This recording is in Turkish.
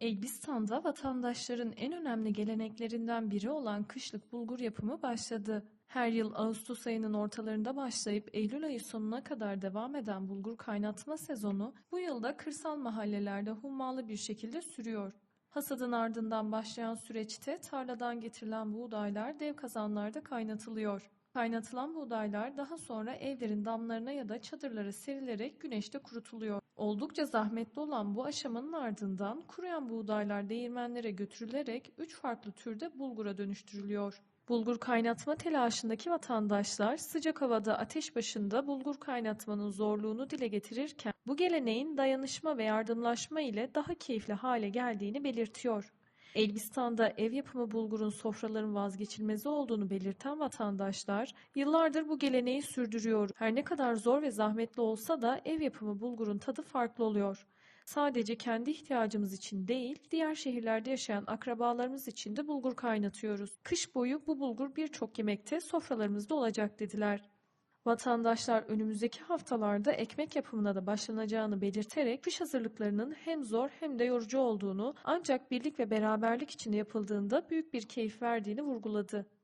Elbistan'da vatandaşların en önemli geleneklerinden biri olan kışlık bulgur yapımı başladı. Her yıl Ağustos ayının ortalarında başlayıp Eylül ayı sonuna kadar devam eden bulgur kaynatma sezonu bu yılda kırsal mahallelerde hummalı bir şekilde sürüyor. Hasadın ardından başlayan süreçte tarladan getirilen buğdaylar dev kazanlarda kaynatılıyor. Kaynatılan buğdaylar daha sonra evlerin damlarına ya da çadırlara serilerek güneşte kurutuluyor. Oldukça zahmetli olan bu aşamanın ardından kuruyan buğdaylar değirmenlere götürülerek 3 farklı türde bulgura dönüştürülüyor. Bulgur kaynatma telaşındaki vatandaşlar sıcak havada ateş başında bulgur kaynatmanın zorluğunu dile getirirken bu geleneğin dayanışma ve yardımlaşma ile daha keyifli hale geldiğini belirtiyor. Elbistan'da ev yapımı bulgurun sofraların vazgeçilmezi olduğunu belirten vatandaşlar yıllardır bu geleneği sürdürüyor. Her ne kadar zor ve zahmetli olsa da ev yapımı bulgurun tadı farklı oluyor. Sadece kendi ihtiyacımız için değil, diğer şehirlerde yaşayan akrabalarımız için de bulgur kaynatıyoruz. Kış boyu bu bulgur birçok yemekte sofralarımızda olacak dediler. Vatandaşlar önümüzdeki haftalarda ekmek yapımına da başlanacağını belirterek kış hazırlıklarının hem zor hem de yorucu olduğunu ancak birlik ve beraberlik içinde yapıldığında büyük bir keyif verdiğini vurguladı.